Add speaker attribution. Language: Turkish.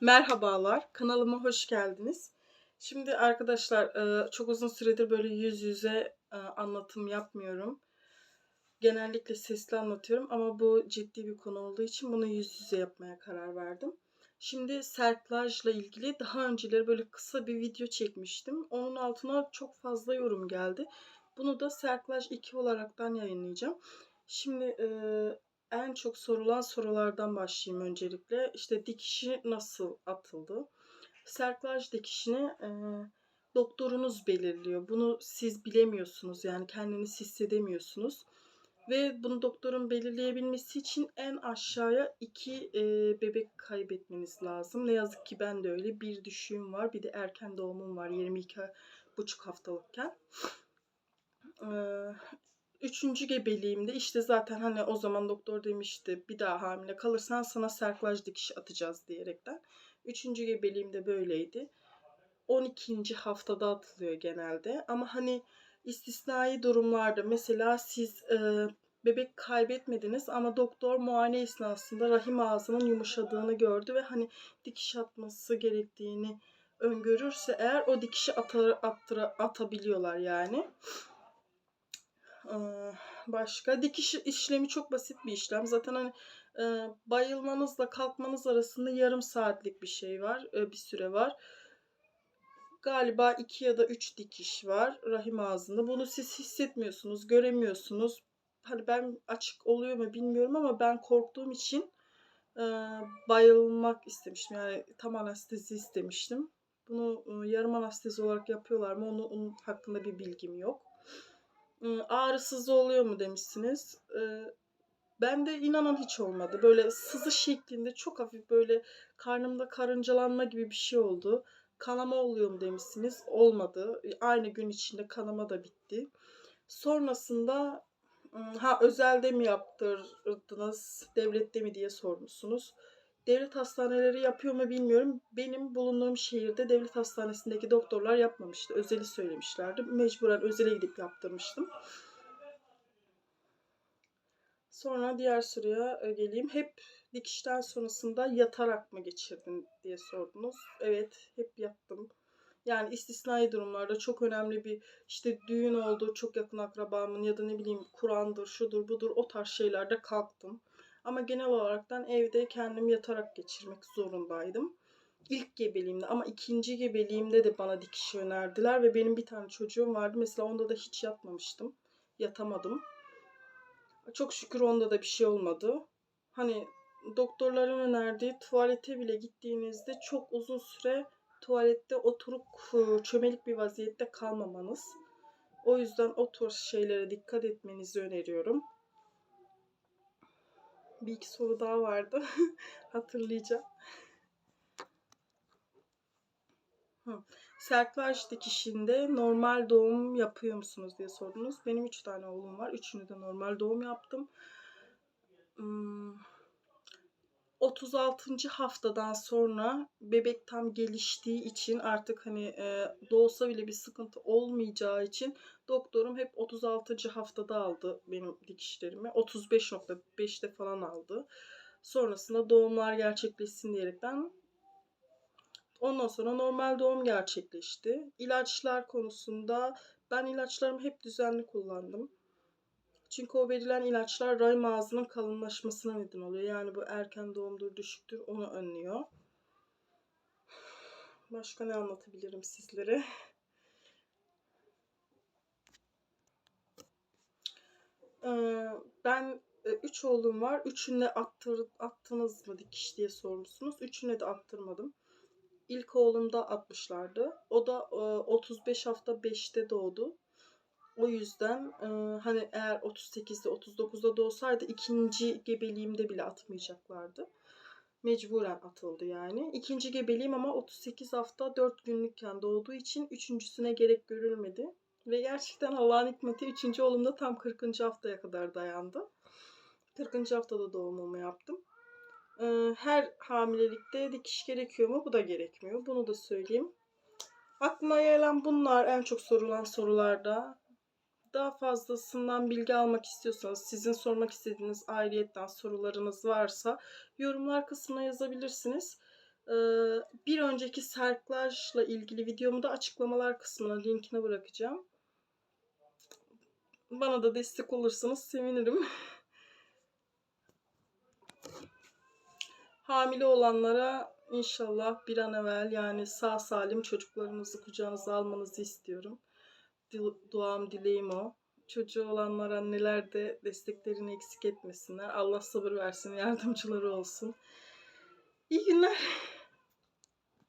Speaker 1: Merhabalar, kanalıma hoş geldiniz. Şimdi arkadaşlar e, çok uzun süredir böyle yüz yüze e, anlatım yapmıyorum. Genellikle sesli anlatıyorum ama bu ciddi bir konu olduğu için bunu yüz yüze yapmaya karar verdim. Şimdi serklajla ilgili daha önceleri böyle kısa bir video çekmiştim. Onun altına çok fazla yorum geldi. Bunu da serklaj 2 olaraktan yayınlayacağım. Şimdi e, en çok sorulan sorulardan başlayayım öncelikle. İşte dikişi nasıl atıldı? Serklaj dikişini e, doktorunuz belirliyor. Bunu siz bilemiyorsunuz yani kendiniz hissedemiyorsunuz. Ve bunu doktorun belirleyebilmesi için en aşağıya iki e, bebek kaybetmeniz lazım. Ne yazık ki ben de öyle. Bir düşüğüm var bir de erken doğumum var 22 buçuk haftalıkken. Ee, üçüncü gebeliğimde işte zaten hani o zaman doktor demişti bir daha hamile kalırsan sana serklaj dikiş atacağız diyerekten. Üçüncü gebeliğimde böyleydi. 12. haftada atılıyor genelde ama hani istisnai durumlarda mesela siz e, bebek kaybetmediniz ama doktor muayene esnasında rahim ağzının yumuşadığını gördü ve hani dikiş atması gerektiğini öngörürse eğer o dikişi atar, attıra, atabiliyorlar yani. Başka dikiş işlemi çok basit bir işlem. Zaten hani e, bayılmanızla kalkmanız arasında yarım saatlik bir şey var, e, bir süre var. Galiba iki ya da üç dikiş var rahim ağzında. Bunu siz hissetmiyorsunuz, göremiyorsunuz. Hani ben açık oluyor mu bilmiyorum ama ben korktuğum için e, bayılmak istemiştim. Yani tam anestezi istemiştim. Bunu e, yarım anestezi olarak yapıyorlar mı onu, onun hakkında bir bilgim yok. E, ağrısız oluyor mu demişsiniz. E, ben de inanın hiç olmadı. Böyle sızı şeklinde çok hafif böyle karnımda karıncalanma gibi bir şey oldu. Kanama oluyor mu demişsiniz. Olmadı. Aynı gün içinde kanama da bitti. Sonrasında ha özelde mi yaptırdınız, devlette mi diye sormuşsunuz. Devlet hastaneleri yapıyor mu bilmiyorum. Benim bulunduğum şehirde devlet hastanesindeki doktorlar yapmamıştı. Özeli söylemişlerdi. Mecburen özele gidip yaptırmıştım. Sonra diğer soruya e, geleyim. Hep dikişten sonrasında yatarak mı geçirdin diye sordunuz. Evet, hep yattım. Yani istisnai durumlarda çok önemli bir işte düğün oldu, çok yakın akrabamın ya da ne bileyim Kur'an'dır, şudur budur o tarz şeylerde kalktım. Ama genel olaraktan evde kendim yatarak geçirmek zorundaydım. İlk gebeliğimde ama ikinci gebeliğimde de bana dikiş önerdiler ve benim bir tane çocuğum vardı. Mesela onda da hiç yatmamıştım. Yatamadım. Çok şükür onda da bir şey olmadı. Hani doktorların önerdiği tuvalete bile gittiğinizde çok uzun süre tuvalette oturup çömelik bir vaziyette kalmamanız. O yüzden o tür şeylere dikkat etmenizi öneriyorum. Bir iki soru daha vardı. Hatırlayacağım. Hı. Serklaj dikişinde normal doğum yapıyor musunuz diye sordunuz. Benim üç tane oğlum var. Üçünü de normal doğum yaptım. Hmm. 36. haftadan sonra bebek tam geliştiği için artık hani e, doğsa bile bir sıkıntı olmayacağı için doktorum hep 36. haftada aldı benim dikişlerimi. 35.5'te falan aldı. Sonrasında doğumlar gerçekleşsin diyerekten Ondan sonra normal doğum gerçekleşti. İlaçlar konusunda ben ilaçlarımı hep düzenli kullandım. Çünkü o verilen ilaçlar rahim ağzının kalınlaşmasına neden oluyor. Yani bu erken doğumdur, düşüktür onu önlüyor. Başka ne anlatabilirim sizlere? Ben e, üç oğlum var. Üçüne attır, attınız mı dikiş diye sormuşsunuz. Üçüne de attırmadım. İlk oğlum da 60'lardı. O da 35 e, hafta 5'te doğdu. O yüzden e, hani eğer 38'de 39'da doğsaydı ikinci gebeliğimde bile atmayacaklardı. Mecburen atıldı yani. İkinci gebeliğim ama 38 hafta 4 günlükken doğduğu için üçüncüsüne gerek görülmedi. Ve gerçekten Allah'ın hikmeti üçüncü oğlumda tam 40. haftaya kadar dayandı. 40. haftada doğumumu yaptım. Her hamilelikte dikiş gerekiyor mu? Bu da gerekmiyor. Bunu da söyleyeyim. Aklıma gelen bunlar en çok sorulan sorularda. Daha fazlasından bilgi almak istiyorsanız, sizin sormak istediğiniz ayrıyetten sorularınız varsa yorumlar kısmına yazabilirsiniz. Ee, bir önceki serklajla ilgili videomu da açıklamalar kısmına linkine bırakacağım. Bana da destek olursanız sevinirim. Hamile olanlara inşallah bir an evvel yani sağ salim çocuklarınızı kucağınıza almanızı istiyorum. Duam dileğim o. Çocuğu olanlar anneler de desteklerini eksik etmesinler. Allah sabır versin, yardımcıları olsun. İyi günler.